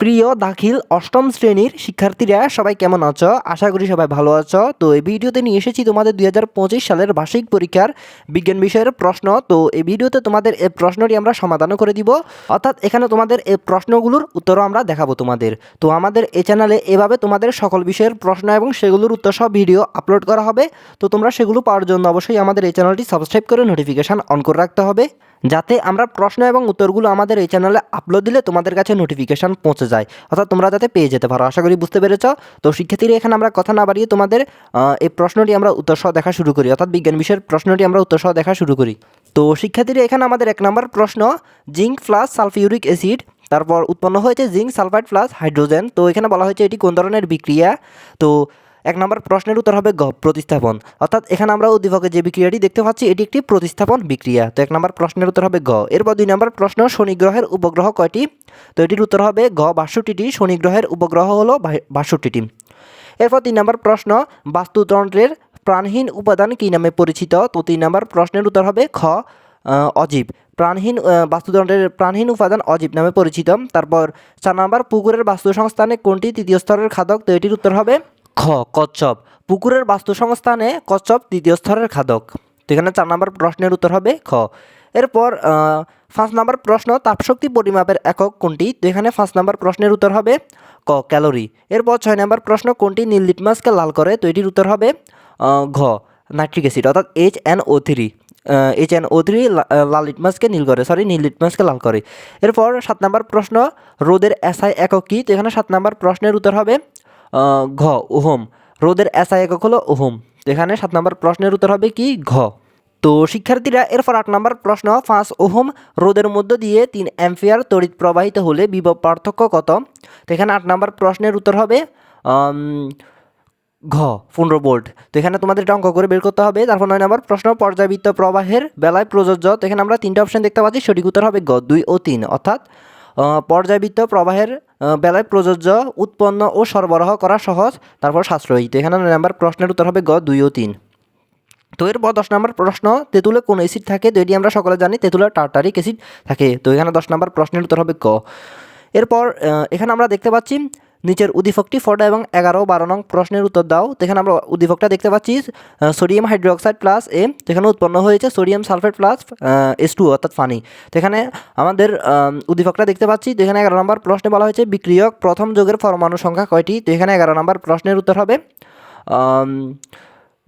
প্রিয় দাখিল অষ্টম শ্রেণির শিক্ষার্থীরা, সবাই কেমন আছো? আশা করি সবাই ভালো আছো। তো এই ভিডিওতে নিয়ে এসেছি তোমাদের দুই হাজার পঁচিশ সালের বার্ষিক পরীক্ষার বিজ্ঞান বিষয়ের প্রশ্ন। তো এই ভিডিওতে তোমাদের এই প্রশ্নটি আমরা সমাধানও করে দিব। অর্থাৎ এখানে তোমাদের এই প্রশ্নগুলোর উত্তরও আমরা দেখাবো তোমাদের। তো আমাদের এই চ্যানেলে এভাবে তোমাদের সকল বিষয়ের প্রশ্ন এবং সেগুলোর উত্তর সহ ভিডিও আপলোড করা হবে। তো তোমরা সেগুলো পাওয়ার জন্য অবশ্যই আমাদের এই চ্যানেলটি সাবস্ক্রাইব করে নোটিফিকেশান অন করে রাখতে হবে। যাতে আমরা প্রশ্ন এবং উত্তরগুলো আমাদের এই চ্যানেলে আপলোড দিলে তোমাদের কাছে নোটিফিকেশান পৌঁছে যায়। অর্থাৎ তোমরা যাতে পেয়ে যেতে পারো। আশা করি বুঝতে পেরেছ? তো শিক্ষার্থীরা, এখানে আমরা কথা না বাড়িয়ে তোমাদের এই প্রশ্নটি আমরা উত্তর সহ দেখা শুরু করি। অর্থাৎ বিজ্ঞান বিষয়ের প্রশ্নটি আমরা উত্তর সহ দেখা শুরু করি। তো শিক্ষার্থীরা, এখানে আমাদের এক নম্বর প্রশ্ন, জিঙ্ক প্লাস সালফিউরিক অ্যাসিড, তারপর উৎপন্ন হয়েছে জিঙ্ক সালফাইড প্লাস হাইড্রোজেন। তো এখানে বলা হয়েছে এটি কোন ধরনের বিক্রিয়া? তো এক নম্বর প্রশ্নের উত্তর হবে গ, প্রতিস্থাপন। অর্থাৎ এখানে আমরা উদ্দীপকে যে বিক্রিয়াটি দেখতে পাচ্ছি, এটি একটি প্রতিস্থাপন বিক্রিয়া। তো এক নম্বর প্রশ্নের উত্তর হবে গ। এরপর দুই নম্বর প্রশ্ন, শনি গ্রহের উপগ্রহ কয়টি? তো এটির উত্তর হবে গ, বাষট্টিটি। শনি গ্রহের উপগ্রহ হলো বাষট্টিটি। এরপর তিন নম্বর প্রশ্ন, বাস্তুতন্ত্রের প্রাণহীন উপাদান কী নামে পরিচিত? তো তিন নম্বর প্রশ্নের উত্তর হবে খ অজীব। প্রাণহীন বাস্তুতন্ত্রের প্রাণহীন উপাদান অজীব নামে পরিচিত। তারপর চার নম্বর পুকুরের বাস্তু সংস্থানে কোনটি তৃতীয় স্তরের খাদক? তো এটির উত্তর হবে খ, কচ্ছপ। পুকুরের বাস্তু সংস্থানে কচ্ছপ তৃতীয় স্তরের খাদক। তো এখানে চার নম্বর প্রশ্নের উত্তর হবে খ। এরপর পাঁচ নম্বর প্রশ্ন তাপশক্তি পরিমাপের একক কোনটি? তো এখানে পাঁচ নম্বর প্রশ্নের উত্তর হবে ক, ক্যালোরি। এরপর ছয় নম্বর প্রশ্ন কোনটি নীল লিটমাসকে লাল করে? তো এটির উত্তর হবে ঘ, নাইট্রিক অ্যাসিড, অর্থাৎ H N O three H N O three লাল লিটমাসকে নীল করে সরি নীল লিটমাসকে লাল করে। এরপর সাত নম্বর প্রশ্ন, রোদের এসআই একক কী? তো এখানে সাত নম্বর প্রশ্নের উত্তর হবে ঘ ওহম রোদের এসআই একক হলো ওহম এখানে সাত নম্বর প্রশ্নের উত্তর হবে কি? ঘ। তো শিক্ষার্থীরা এরপর আট নম্বর প্রশ্ন পাঁচ ওহম রোদের মধ্য দিয়ে তিন অ্যাম্পিয়ার তড়িৎ প্রবাহিত হলে বিভব পার্থক্য কত? তো এখানে আট নম্বর প্রশ্নের উত্তর হবে ঘ, পনেরো ভোল্ট। তো এখানে তোমাদের অঙ্ক করে বের করতে হবে। তারপর নয় নম্বর প্রশ্ন পর্যাবৃত্ত প্রবাহের বেলায় প্রযোজ্য। তো এখানে আমরা তিনটা অপশন দেখতে পাচ্ছি। সঠিক উত্তর হবে গ, দুই ও তিন। অর্থাৎ পর্যাবৃত্ত প্রবাহের বেলায় প্রযোজ্য, উৎপন্ন ও সরবরাহ করা সহজ, তারপর সাশ্রয়ী। তো এখানে নাম্বার প্রশ্নের উত্তর হবে গ, দুই ও তিন। তো এরপর দশ নম্বর প্রশ্ন, তেঁতুলে কোন অ্যাসিড থাকে? তো এটি আমরা সকলে জানি, তেঁতুলে টার্টারিক এসিড থাকে। তো এখানে দশ নম্বর প্রশ্নের উত্তর হবে ক। এরপর এখানে আমরা দেখতে পাচ্ছি নিচের উদ্দীপকটি ফটো এবং এগারো বারো নং প্রশ্নের উত্তর দাও। এখানে আমরা উদ্দীপকটা দেখতে পাচ্ছি সোডিয়াম হাইড্রোক্সাইড প্লাস এ যেখানে উৎপন্ন হয়েছে sodium sulphate plus S two অর্থাৎ পানি। এখানে আমাদের আম, উদ্দীপকটা দেখতে পাচ্ছি এখানে এগারো নম্বর প্রশ্নে বলা হয়েছে বিক্রিয়ক প্রথম যুগের পরমাণু সংখ্যা কয়টি? তো এখানে এগারো নম্বর প্রশ্নের উত্তর হবে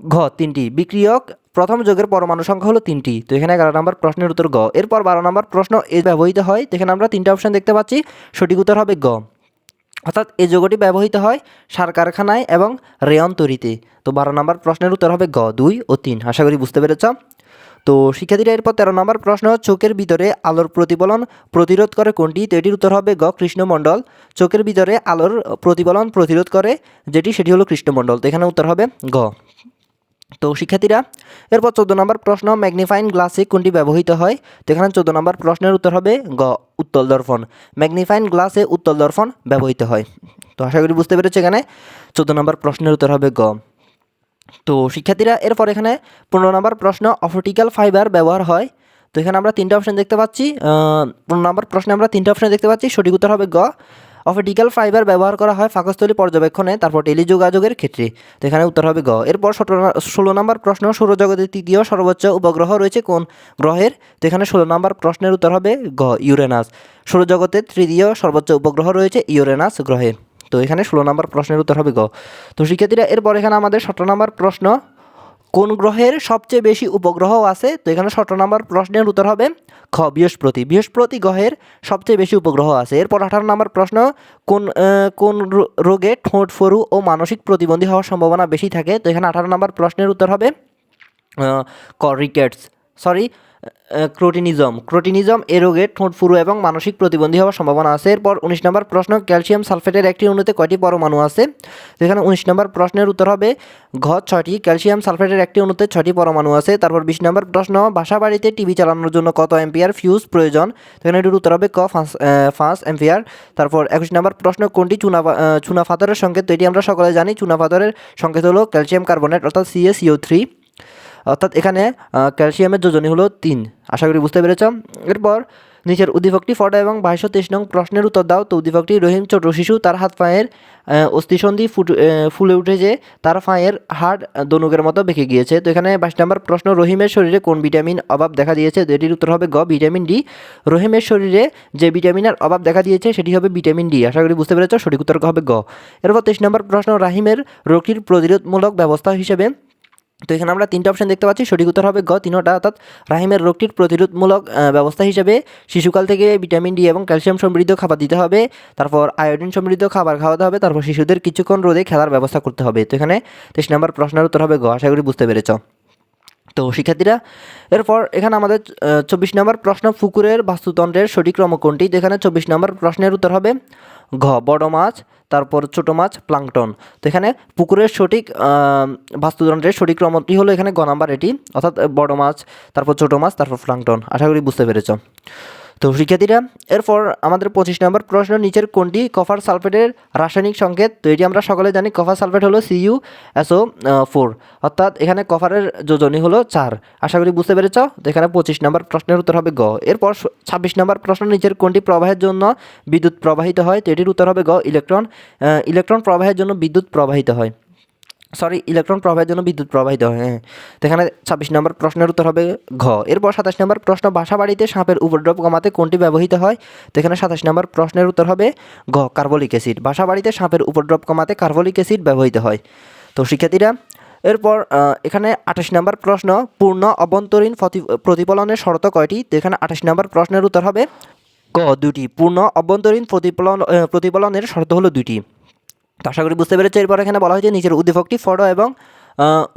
ঘ তিনটি। বিক্রিয়ক প্রথম যোগের পরমাণু সংখ্যা হলো তিনটি। তো এখানে এগারো নম্বর প্রশ্নের উত্তর গ এরপর বারো নম্বর প্রশ্ন এ ব্যবহৃত হয় তো এখানে আমরা তিনটা অপশন দেখতে পাচ্ছি। সঠিক উত্তর হবে গ অর্থাৎ এই যোগটি ব্যবহৃত হয় সার কারখানায় এবং রেয়ন তৈরিতে তো বারো নম্বর প্রশ্নের উত্তর হবে গ, দুই ও তিন। আশা করি বুঝতে পেরেছ? তো শিক্ষার্থীরা, এরপর তেরো নম্বর প্রশ্ন, চোখের ভিতরে আলোর প্রতিফলন প্রতিরোধ করে কোনটি? তো এটির উত্তর হবে গ, কৃষ্ণমণ্ডল। চোখের ভিতরে আলোর প্রতিফলন প্রতিরোধ করে যেটি, সেটি হলো কৃষ্ণমণ্ডল। তো এখানে উত্তর হবে গ। তো শিক্ষার্থীরা, এরপর চোদ্দ নম্বর প্রশ্ন, ম্যাগনিফাইং গ্লাসে কোনটি ব্যবহৃত হয়? তো এখানে চোদ্দ নম্বর প্রশ্নের উত্তর হবে গ, উত্তল দর্পণ। ম্যাগনিফাইং গ্লাসে উত্তল দর্পণ ব্যবহৃত হয়। তো আশা করি বুঝতে পেরেছ এখানে। চোদ্দ নম্বর প্রশ্নের উত্তর হবে গ। তো শিক্ষার্থীরা, এরপর এখানে পনেরো নম্বর প্রশ্ন, অপটিক্যাল ফাইবার ব্যবহার হয়। তো এখানে আমরা তিনটা অপশন দেখতে পাচ্ছি। পনেরো নম্বর প্রশ্নে আমরা তিনটা অপশন দেখতে পাচ্ছি। সঠিক উত্তর হবে গ। অপটিক্যাল ফাইবার ব্যবহার করা হয় ফাঁকস্থলী পর্যবেক্ষণে, তারপর টেলিযোগাযোগের ক্ষেত্রে। তো এখানে উত্তর হবে গ। এরপর ষোলো নম্বর প্রশ্ন, সৌরজগতের তৃতীয় সর্বোচ্চ উপগ্রহ রয়েছে কোন গ্রহের? তো এখানে ষোলো নম্বর প্রশ্নের উত্তর হবে গ, ইউরেনাস। সৌরজগতের তৃতীয় সর্বোচ্চ উপগ্রহ রয়েছে ইউরেনাস গ্রহের তো এখানে ষোলো নম্বর প্রশ্নের উত্তর হবে গ। তো শিক্ষার্থীরা, এরপর এখানে আমাদের সতেরো নম্বর প্রশ্ন কোন গ্রহের সবচেয়ে বেশি উপগ্রহ আছে? তো এখানে সতেরো নম্বর প্রশ্নের উত্তর হবে খ, বৃহস্পতি। বৃহস্পতি গ্রহের সবচেয়ে বেশি উপগ্রহ আছে। এরপর আঠারো নম্বর প্রশ্ন, কোন কোন রোগে ঠোঁট, ফরু ও মানসিক প্রতিবন্ধী হওয়ার সম্ভাবনা বেশি থাকে? তো এখানে আঠারো নম্বর প্রশ্নের উত্তর হবে ক, রিকেটস। সরি ক্রোটিনিজম। ক্রোটিনিজম এ রোগে ঠোঁট ফুরু এবং মানসিক প্রতিবন্ধী হওয়ার সম্ভাবনা আছে। এরপর উনিশ নম্বর প্রশ্ন, ক্যালসিয়াম সালফেটের একটি অণুতে কয়টি পরমাণু আছে? যেখানে উনিশ নম্বর প্রশ্নের উত্তর হবে, ঘ ছয়টি, ক্যালসিয়াম সালফেটের একটি অণুতে ছয়টি পরমাণু আছে। তারপর বিশ নম্বর প্রশ্ন বাসা বাড়িতে টিভি চালানোর জন্য কত এম্পিয়ার ফিউজ প্রয়োজন? সেখানে এটির উত্তর হবে, ক ফাঁস পাঁচ এম্পিয়ার তারপর একুশ নম্বর প্রশ্ন, কোনটি চুনা চুনা পাথরের সংকেত? এটি আমরা সকলে জানি চুনা পাথরের সংকেত হলো ক্যালসিয়াম কার্বনেট, অর্থাৎ C A C O three অর্থাৎ এখানে ক্যালসিয়ামের যোজনী হলো তিন। আশা করি বুঝতে পেরেছ? এরপর, নিচের উদ্দীপকটি ফটো এবং বাইশশো তেইশ নং প্রশ্নের উত্তর দাও। তো উদ্দীপকটি রহিম ছোট শিশু, তার হাত পায়ের অস্থিসন্ধি ফুলে উঠেছে তার পায়ের হাড় দনুকের মতো বেঁকে গিয়েছে। তো এখানে বাইশ নম্বর প্রশ্ন, রহিমের শরীরে কোন ভিটামিন অভাব দেখা দিয়েছে? তো এটির উত্তর হবে গ, ভিটামিন ডি। রহিমের শরীরে যে ভিটামিনের অভাব দেখা দিয়েছে, সেটি হবে ভিটামিন ডি। আশা করি বুঝতে পেরেছ? সঠিক উত্তর হবে গ। এরপর তেইশ নম্বর প্রশ্ন, রাহিমের রোগটির প্রতিরোধমূলক ব্যবস্থা হিসেবে তো এখানে আমরা তিনটা অপশন দেখতে পাচ্ছি। সঠিক উত্তর হবে গ তিনোটা অর্থাৎ রাহিমের রোগটির প্রতিরোধমূলক ব্যবস্থা হিসেবে শিশুকাল থেকে ভিটামিন ডি এবং ক্যালসিয়াম সমৃদ্ধ খাবার দিতে হবে। তারপর আয়োডিন সমৃদ্ধ খাবার খাওয়াতে হবে। তারপর শিশুদের কিছুক্ষণ রোদে খেলার ব্যবস্থা করতে হবে। তো এখানে তেইশ নম্বর প্রশ্নের উত্তর হবে গ, আশা করি বুঝতে পেরেছ। তো শিক্ষার্থীরা, এরপর এখানে আমাদের চব্বিশ নম্বর প্রশ্ন পুকুরের বাস্তুতন্ত্রের সঠিক ক্রম কোনটি? তো এখানে চব্বিশ নম্বর প্রশ্নের উত্তর হবে ঘ বড় মাছ। তারপর ছোট মাছ, প্লাংটন। তো এখানে পুকুরের সঠিক বাস্তুতন্ত্রের সঠিক ক্রমটি হলো এখানে গ নাম্বার এটি, অর্থাৎ বড় মাছ, তারপর ছোট মাছ, তারপর প্লাংটন। আশা করি বুঝতে পেরেছ। তো শিক্ষার্থীরা, এরপর আমাদের পঁচিশ নম্বর প্রশ্ন, নিচের কোনটি কপার সালফেটের রাসায়নিক সংকেত? তো এটি আমরা সকলে জানি কপার সালফেট হলো সিইউ এসও ফোর অর্থাৎ এখানে কপারের যোজনী হলো চার। আশা করি বুঝতে পেরেছ? তো এখানে পঁচিশ নম্বর প্রশ্নের উত্তর হবে গ। এরপর ছাব্বিশ নম্বর প্রশ্ন, নিচের কোনটি প্রবাহের জন্য বিদ্যুৎ প্রবাহিত হয়? তো এটির উত্তর হবে গ, ইলেকট্রন। ইলেকট্রন প্রবাহের জন্য বিদ্যুৎ প্রবাহিত হয়। সরি, ইলেকট্রন প্রবাহের জন্য বিদ্যুৎ প্রবাহিত হয় হ্যাঁ। তো এখানে ছাব্বিশ নম্বর প্রশ্নের উত্তর হবে ঘ। এরপর সাতাশ নম্বর প্রশ্ন বাসা বাড়িতে সাপের উপদ্রব কমাতে কোনটি ব্যবহৃত হয়? তো এখানে সাতাশ নম্বর প্রশ্নের উত্তর হবে ঘ, কার্বলিক অ্যাসিড। বাসা বাড়িতে সাপের উপদ্রব কমাতে কার্বলিক অ্যাসিড ব্যবহৃত হয়। তো শিক্ষার্থীরা, এরপর এখানে আঠাশ নম্বর প্রশ্ন, পূর্ণ অভ্যন্তরীণ প্রতি- প্রতিফলনের শর্ত কয়টি? তো এখানে আঠাশ নম্বর প্রশ্নের উত্তর হবে ক দুটি। পূর্ণ অভ্যন্তরীণ প্রতিফলন প্রতিফলনের শর্ত হলো দুটি। তো আশা করি বুঝতে পেরেছি। এরপর এখানে বলা হয়েছে নিচের উদ্দীপকটি ফটো এবং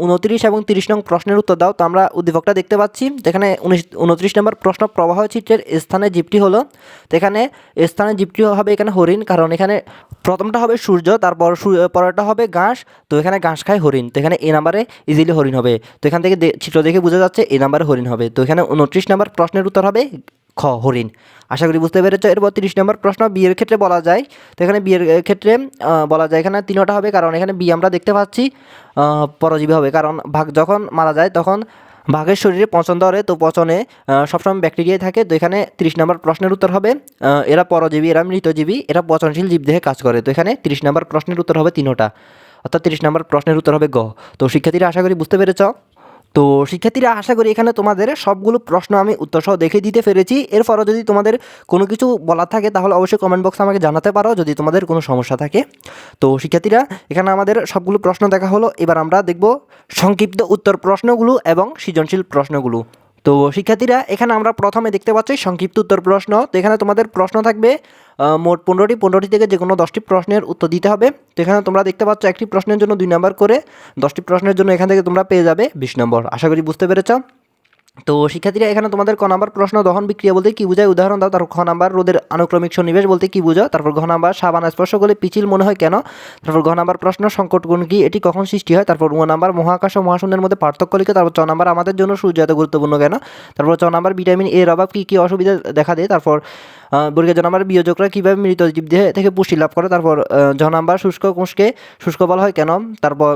উনত্রিশ এবং তিরিশ নং প্রশ্নের উত্তর দাও। তো আমরা উদ্দীপকটা দেখতে পাচ্ছি। যেখানে উনিশ, উনত্রিশ নম্বর প্রশ্ন প্রবাহ চিত্রের স্থানে জীবটি হলো, তো এখানে স্থানে জীবটি হবে এখানে হরিণ, কারণ এখানে প্রথমটা হবে সূর্য, তারপর পরেরটা হবে ঘাস, তো এখানে ঘাস খায় হরিণ, তো এখানে এ নাম্বারে ইজিলি হরিণ হবে। তো এখান থেকে চিত্র দেখে বোঝা যাচ্ছে এ নাম্বারে হরিণ হবে। তো এখানে উনত্রিশ নম্বর প্রশ্নের উত্তর হবে খ, হরিণ। আশা করি বুঝতে পেরেছ। এরপর তিরিশ নম্বর প্রশ্ন, বিয়ের ক্ষেত্রে বলা যায়, তো এখানে বিয়ের ক্ষেত্রে বলা যায় এখানে তিনটা হবে, কারণ এখানে বি আমরা দেখতে পাচ্ছি পরজীবী হবে। কারণ ভাগ যখন মারা যায়, তখন বাঘের শরীরে পচন ধরে, তো পচনে সবসময় ব্যাকটেরিয়াই থাকে। তো এখানে তিরিশ নম্বর প্রশ্নের উত্তর হবে এরা পরজীবী, এরা মৃতজীবী এরা পচনশীল জীব দেহে কাজ করে। তো এখানে তিরিশ নম্বর প্রশ্নের উত্তর হবে তিনোটা। অর্থাৎ তিরিশ নম্বর প্রশ্নের উত্তর হবে গ। তো শিক্ষার্থীরা, আশা করি বুঝতে পেরেছ। তো শিক্ষার্থীরা, আশা করি এখানে তোমাদের সবগুলো প্রশ্ন আমি উত্তরসহ দেখে দিতে পেরেছি। এরপরও যদি তোমাদের কোনো কিছু বলা থাকে, তাহলে অবশ্যই কমেন্ট বক্সে আমাকে জানাতে পারো যদি তোমাদের কোনো সমস্যা থাকে। তো শিক্ষার্থীরা, এখানে আমাদের সবগুলো প্রশ্ন দেখা হলো। এবার আমরা দেখব সংক্ষিপ্ত উত্তর প্রশ্নগুলো এবং সৃজনশীল প্রশ্নগুলো। তো শিক্ষার্থীরা, এখানে আমরা প্রথমে দেখতে পাচ্ছি সংক্ষিপ্ত উত্তর প্রশ্ন। তো এখানে তোমাদের প্রশ্ন থাকবে মোট পনেরোটি পনেরোটি থেকে যে কোনো দশটি প্রশ্নের উত্তর দিতে হবে। তো এখানে তোমরা দেখতে পাচ্ছ একটি প্রশ্নের জন্য দুই নম্বর করে, দশটি প্রশ্নের জন্য এখান থেকে তোমরা পেয়ে যাবে বিশ নম্বর। আশা করি বুঝতে পেরেছ। তো শিক্ষার্থীরা, এখানে তোমাদের ক নাম্বার প্রশ্ন, দহন বিক্রিয়া বলতে কি বোঝায়? উদাহরণ দাও, তারপর খ নাম্বার, রোদের আনুক্রমিক সন্নিবেশ বলতে কি বোঝো? তারপর ঘ নাম্বার, সাবান স্পর্শ করলে পিচিল মনে হয় কেন? তারপর ঘ নাম্বার প্রশ্ন, সংকট কোন কি? এটি কখন সৃষ্টি হয়? তারপর ও নাম্বার, মহাকাশ ও মহাশূন্যের মধ্যে পার্থক্য লিখে। তারপর চ নাম্বার, আমাদের জন্য সূর্য এত গুরুত্বপূর্ণ কেন? তারপর চ নাম্বার, ভিটামিন এর অভাব কী কী অসুবিধা দেখা দেয়? তারপর বর্গীয় জ নাম্বার, বিয়োজকরা কীভাবে মৃত জীব দেহে থেকে পুষ্টি লাভ করে? তারপর জ নাম্বার, শুষ্ক কোষকে শুষ্ক বলা হয় কেন? তারপর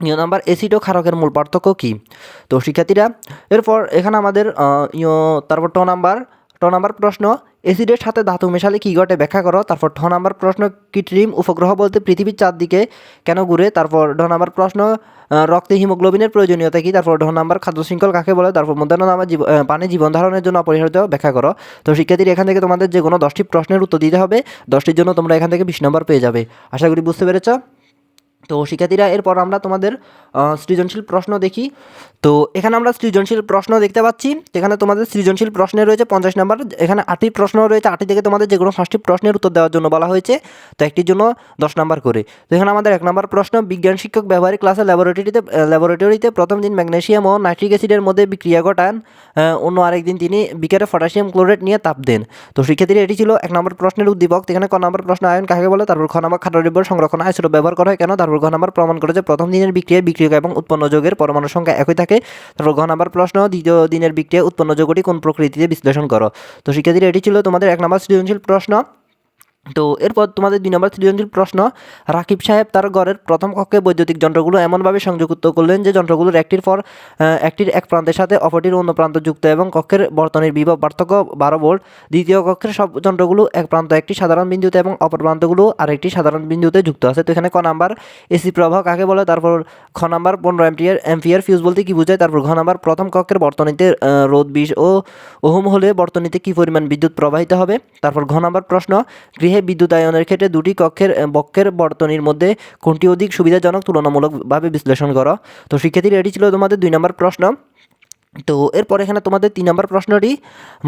নিয় নাম্বার এসিড ও ক্ষারকের মূল পার্থক্য কী? তো শিক্ষার্থীরা, এরপর এখানে আমাদের ইয়ো তারপর ট নাম্বার ট নাম্বার প্রশ্ন, এসিডের সাথে ধাতু মেশালে কী ঘটে ব্যাখ্যা করো। তারপর ঠ নাম্বার প্রশ্ন, কৃত্রিম উপগ্রহ বলতে পৃথিবীর চারদিকে কেন ঘুরে? তারপর ঢ নাম্বার প্রশ্ন রক্তে হিমোগ্লোবিনের প্রয়োজনীয়তা কী? তারপর ঢ নাম্বার খাদ্য শৃঙ্খল কাকে বলে? তারপর মধ্যাহ্ন নাম্বার পানি জীবন ধারণের জন্য অপরিহার্য ব্যাখ্যা করো। তো শিক্ষার্থীরা, এখান থেকে তোমাদের যে কোনো দশটি প্রশ্নের উত্তর দিতে হবে। দশটির জন্য তোমরা এখান থেকে বিশ নম্বর পেয়ে যাবে। আশা করি বুঝতে পেরেছ? তো শিক্ষার্থীরা, এরপর আমরা তোমাদের সৃজনশীল প্রশ্ন দেখি। তো এখানে আমরা সৃজনশীল প্রশ্ন দেখতে পাচ্ছি। এখানে তোমাদের সৃজনশীল প্রশ্নে রয়েছে পঞ্চাশ নাম্বার। এখানে আটটি প্রশ্ন রয়েছে। আটটি থেকে তোমাদের যে কোনো পাঁচটি প্রশ্নের উত্তর দেওয়ার জন্য বলা হয়েছে। তো একটির জন্য দশ নাম্বার করে। তো এখানে আমাদের এক নম্বর প্রশ্ন, বিজ্ঞান শিক্ষক ব্যবহারিক ক্লাসে ল্যাবরেটরিতে ল্যাবরেটরিতে প্রথম দিন ম্যাগনেশিয়াম ও নাইট্রিক অ্যাসিডের মধ্যে বিক্রিয়া ঘটান। অন্য আরেকদিন তিনি বিকারে পটাশিয়াম ক্লোরেট নিয়ে তাপ দেন। তো শিক্ষার্থীরা, এটি ছিল এক নম্বর প্রশ্নের উদ্দীপক। এখানে ক নম্বর প্রশ্ন আয়ন কাকে বলে? তারপর খ নম্বর খাদ্যদ্রব্য সংরক্ষণ আইসোটো ব্যবহার করা হয় কেন? তারপর ঘ নাম্বার প্রমাণ করে যে প্রথম দিনের বিক্রিয়ায় বিক্রিয়ক এবং উৎপন্ন যোগের পরমাণু সংখ্যা একই থাকে। তারপর ঘ নাম্বার প্রশ্ন, দ্বিতীয় দিনের বিক্রিয়ায় উৎপন্ন যোগটি কোন প্রকৃতিতে বিশ্লেষণ করো? তো শিক্ষার্থীরা, এটি ছিল তোমাদের এক নাম্বার সৃজনশীল প্রশ্ন। তো এরপর তোমাদের দুই নম্বর সৃজনশীল প্রশ্ন, রাকিব সাহেব তার ঘরের প্রথম কক্ষে বৈদ্যুতিক যন্ত্রগুলো এমনভাবে সংযুক্ত করলেন যে যন্ত্রগুলোর একটির পর একটির এক প্রান্তের সাথে অপরটির অন্য প্রান্ত যুক্ত এবং কক্ষের বর্তনের বিভব পার্থক্য বারো ভোল্ট। দ্বিতীয় কক্ষের সব যন্ত্রগুলো এক প্রান্ত একটি সাধারণ বিন্দুতে এবং অপর প্রান্তগুলো আরেকটি সাধারণ বিন্দুতে যুক্ত আছে। তো এখানে ক নাম্বার এসি প্রবাহ কাকে বলে? তারপর খ নাম্বার পনেরো এম্পিয়ার এম্পিয়ার ফিউজ বলতে কি বোঝায়? তারপর ঘ নাম্বার প্রথম কক্ষের বর্তনীতে রোদ বিশ ও ওহম হলে বর্তনীতে কি পরিমাণ বিদ্যুৎ প্রবাহিত হবে? তারপর ঘ নাম্বার প্রশ্ন, গৃহে বিদ্যুতায়নের ক্ষেত্রে দুটি কক্ষের বক্ষের বর্তনীর মধ্যে কোনটি অধিক সুবিধাজনক তুলনামূলকভাবে বিশ্লেষণ করো? তো শিক্ষার্থীরা, এটি ছিল তোমাদের দুই নম্বর প্রশ্ন। তো এরপর এখানে তোমাদের তিন নম্বর প্রশ্নটি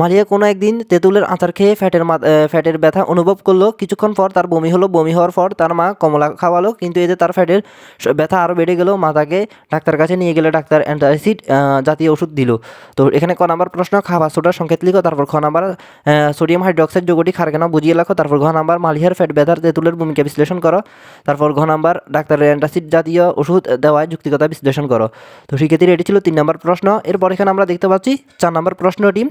মারিয়া কোনো একদিন তেঁতুলের আচার খেয়ে ফ্যাটের ফ্যাটের ব্যথা অনুভব করল। কিছুক্ষণ পর তার বমি হলো। বমি হওয়ার পর তার মা কমলা খাওয়ালো, কিন্তু এতে তার ফ্যাটের ব্যথা আরও বেড়ে গেল। মা তাকে ডাক্তার কাছে নিয়ে গেলে ডাক্তার অ্যান্টাসিড জাতীয় ওষুধ দিল। তো এখানে ক নাম্বার প্রশ্ন, খাবার সোডার সংকেত লিখো, তারপর খ নাম্বার সোডিয়াম হাইড্রোক্সাইড যোগটি খারকেনা বুঝিয়ে লেখো, তারপর ঘ নাম্বার মালিহার ফ্যাট ব্যথার তেঁতুলের ভূমিকা বিশ্লেষণ করো। তারপর ঘ নাম্বার, ডাক্তারের অ্যান্টাসিড জাতীয় ওষুধ দেওয়ায় যুক্তিকতা বিশ্লেষণ করো। তো শিক্ষার্থীর, এটি ছিল তিন নম্বর প্রশ্ন। এরপর এখানে আমরা দেখতে পাচ্ছি চার নম্বর প্রশ্নটি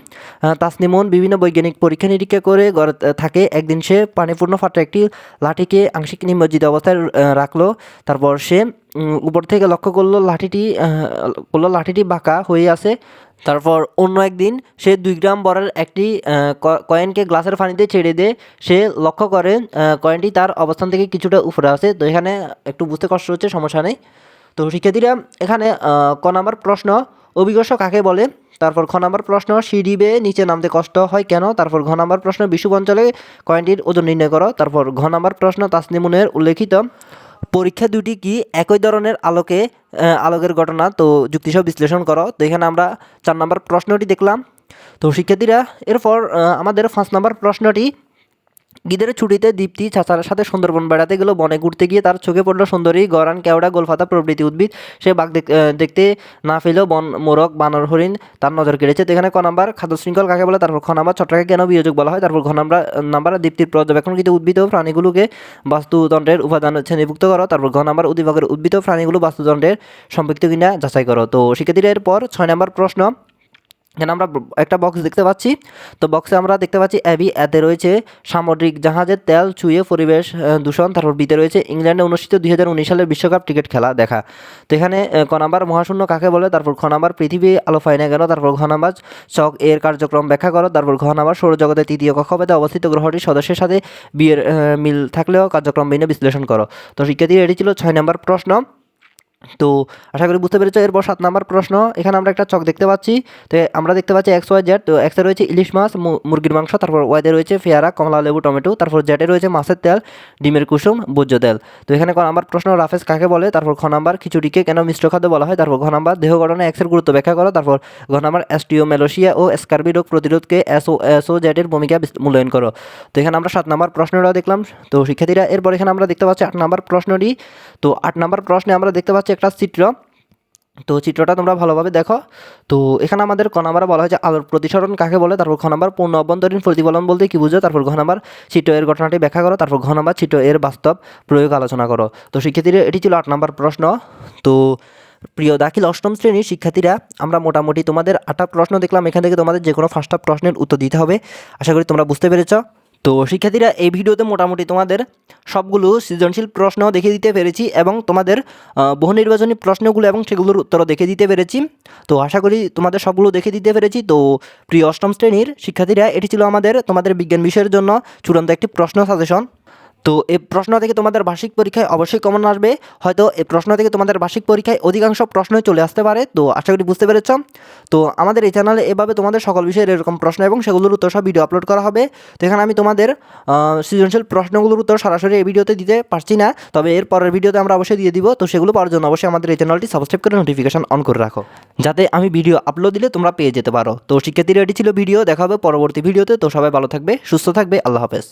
তাসনিমন বিভিন্ন বৈজ্ঞানিক পরীক্ষা নিরীক্ষা করে গড়ে থাকে। একদিন সে পানিপূর্ণ পাত্রে একটি লাঠিকে আংশিক নিমজ্জিত অবস্থায় রাখল। তারপর সে উপর থেকে লক্ষ্য করল লাঠিটি করল লাঠিটি বাঁকা হয়ে আছে। তারপর অন্য একদিন সে দুই গ্রাম বরের একটি কয়েনকে গ্লাসের পানিতে ছেড়ে দিয়ে সে লক্ষ্য করে কয়েনটি তার অবস্থান থেকে কিছুটা উপরে আছে। তো এখানে একটু বুঝতে কষ্ট হচ্ছে, সমস্যা নেই। তো শিক্ষার্থীরা, এখানে ক নাম্বার প্রশ্ন অভিজ্ঞ কাকে বলে? তারপর খ নাম্বার প্রশ্ন সিঁড়ি বেয়ে নিচে নামতে কষ্ট হয় কেন? তারপর ঘ নাম্বার প্রশ্ন বিশুভ অঞ্চলে কয়েনটির ওজন নির্ণয় করো। তারপর ঘ নাম্বার প্রশ্ন, তাসনিমুনের উল্লেখিত পরীক্ষা দুটি কি একই ধরনের আলোকে আলোকের ঘটনা? তো যুক্তিসহ বিশ্লেষণ করো। তো এখানে আমরা চার নাম্বার প্রশ্নটি দেখলাম। তো শিক্ষার্থীরা, এরপর আমাদের পাঁচ নাম্বার প্রশ্নটি ঈদের ছুটিতে দীপ্তি চাচার সাথে সুন্দরবন বেড়াতে গেল। বনে ঘুরতে গিয়ে তার চোখে পড়ল সুন্দরী, গরান, কেওড়া, গোলফাতা প্রভৃতি উদ্ভিদ। সে বাঘ দেখ- দেখতে না পেলেও বন, মোরগ, বানর, হরিণ তার নজর কেড়েছে। এখানে ক নাম্বার? খাদ্য শৃঙ্খল কাকে বলে? তারপর খ নাম্বার? ছত্রাকে কেন বিয়োজক বলা হয়? তারপর ঘ নাম্বার নাম্বার, দীপ্তির পর্যবেক্ষণকৃত উদ্ভিদ ও প্রাণীগুলোকে বাস্তুতন্ত্রের উপাদান শ্রেণীভুক্ত করো। তারপর ঘ নাম্বার, উদ্ভিদের উদ্ভিদ ও প্রাণীগুলো বাস্তুতন্ত্রের সম্পৃক্ত কিনা যাচাই করো। তো শিক্ষার্থীরা এরপর ছয় নম্বর প্রশ্ন। এখানে আমরা একটা বক্স দেখতে পাচ্ছি। তো বক্সে আমরা দেখতে পাচ্ছি অ্যাবি এতে রয়েছে সামুদ্রিক জাহাজের তেল চুয়ে পরিবেশ দূষণ, তারপর বিতে রয়েছে ইংল্যান্ডে অনুষ্ঠিত দুই হাজার উনিশ সালের বিশ্বকাপ ক্রিকেট খেলা দেখা। তো এখানে ক নাম্বার মহাশূন্য কাকে বলে? তারপর খ নাম্বার পৃথিবী, আলো পায় না তারপর ঘ নাম্বার চক এর কার্যক্রম ব্যাখ্যা করো। তারপর ঘ নাম্বার সৌরজগতের তৃতীয় কক্ষপথে অবস্থিত গ্রহটির সদস্যের সাথে বিয়ের মিল থাকলেও কার্যক্রম বিনে বিশ্লেষণ করো। তো শিক্ষার্থী এটি ছিল ছয় নম্বর প্রশ্ন। তো আশা করি বুঝতে পেরেছ, এরপর সাত নাম্বার প্রশ্ন। এখানে আমরা একটা চক দেখতে পাচ্ছি। তো আমরা দেখতে পাচ্ছি এক্স ওয়াই জেড তো এক্সে রয়েছে ইলিশ মাছ মুরগির মাংস, তারপর ওয়াইতে রয়েছে পেয়ারা, কমলা, লেবু, টমেটো, তারপর জেডে রয়েছে মাছের তেল, ডিমের কুসুম, ভোজ্য তেল। তো এখানে ক নাম্বার প্রশ্ন, রাফেজ কাকে বলে? তারপর খ নাম্বার, খিচুড়িকে কেন মিশ্র খাদ্য বলা হয়? তারপর ঘ নাম্বার, দেহ গঠনে এক্সের গুরুত্ব ব্যাখ্যা করো। তারপর ঘ নাম্বার অ্যাস্টিওমেলোসিয়া ও স্কার্বি রোগ প্রতিরোধকে এসও এসও জেডের ভূমিকা মূল্যায়ন করো। তো এখানে আমরা সাত নম্বর প্রশ্নটা দেখলাম। তো শিক্ষার্থীরা, এরপর এখানে আমরা দেখতে পাচ্ছি আট নাম্বার প্রশ্নটি। তো আট নাম্বার প্রশ্নে আমরা দেখতে পাচ্ছি একটা চিত্র। তো চিত্রটা তোমরা ভালোভাবে দেখো। তো এখানে আমাদের ক নাম্বার বলা হয়েছে, আলোর প্রতিসরণ কাকে বলে? তারপর খ নাম্বার, পূর্ণ অভ্যন্তরীণ প্রতিফলন বলতে কি বুঝো? তারপর ঘ নাম্বার, চিত্র এর ঘটনাটি ব্যাখ্যা করো। তারপর ঘ নাম্বার, চিত্র এর বাস্তব প্রয়োগ আলোচনা করো। তো শিক্ষার্থীরা, এটি ছিল আট নম্বর প্রশ্ন। তো প্রিয় দাখিল অষ্টম শ্রেণির শিক্ষার্থীরা, আমরা মোটামুটি তোমাদের আটটা প্রশ্ন দেখলাম। এখান থেকে তোমাদের যে কোনো পাঁচটা প্রশ্নের উত্তর দিতে হবে। আশা করি তোমরা বুঝতে পেরেছ। তো শিক্ষার্থীরা এই ভিডিওতে মোটামুটি তোমাদের সবগুলো সৃজনশীল প্রশ্ন দেখে দিতে পেরেছি এবং তোমাদের বহু নির্বাচনী প্রশ্নগুলো এবং সেগুলোর উত্তরও দেখে দিতে পেরেছি। তো আশা করি তোমাদের সবগুলো দেখে দিতে পেরেছি। তো প্রিয় অষ্টম শ্রেণির শিক্ষার্থীরা, এটি ছিল আমাদের তোমাদের বিজ্ঞান বিষয়ের জন্য চূড়ান্ত একটি প্রশ্ন সাজেশন তো এই প্রশ্ন থেকে তোমাদের বার্ষিক পরীক্ষায় অবশ্যই কমন আসবে। হয়তো এই প্রশ্ন থেকে তোমাদের বার্ষিক পরীক্ষায় অধিকাংশ প্রশ্নই চলে আসতে পারে। তো আশা করি বুঝতে পেরেছ। তো আমাদের এই চ্যানেলে এভাবে তোমাদের সকল বিষয়ের এরকম প্রশ্ন এবং সেগুলোর উত্তর সব ভিডিও আপলোড করা হবে। তো এখানে আমি তোমাদের সৃজনশীল প্রশ্নগুলোর উত্তর সরাসরি এই ভিডিওতে দিতে পারছি না। তবে এর পরের ভিডিওতে আমরা অবশ্যই দিয়ে দিব। তো সেগুলো পাওয়ার জন্য অবশ্যই আমাদের এই চ্যানেলটি সাবস্ক্রাইব করে নোটিফিকেশন অন করে রাখো। যাতে আমি ভিডিও আপলোড দিলে তোমরা পেয়ে যেতে পারো। তো শিক্ষার্থীরা, এটি ছিল ভিডিও দেখা হবে পরবর্তী ভিডিওতে তো সবাই ভালো থাকবে, সুস্থ থাকবে। আল্লাহ হাফেজ।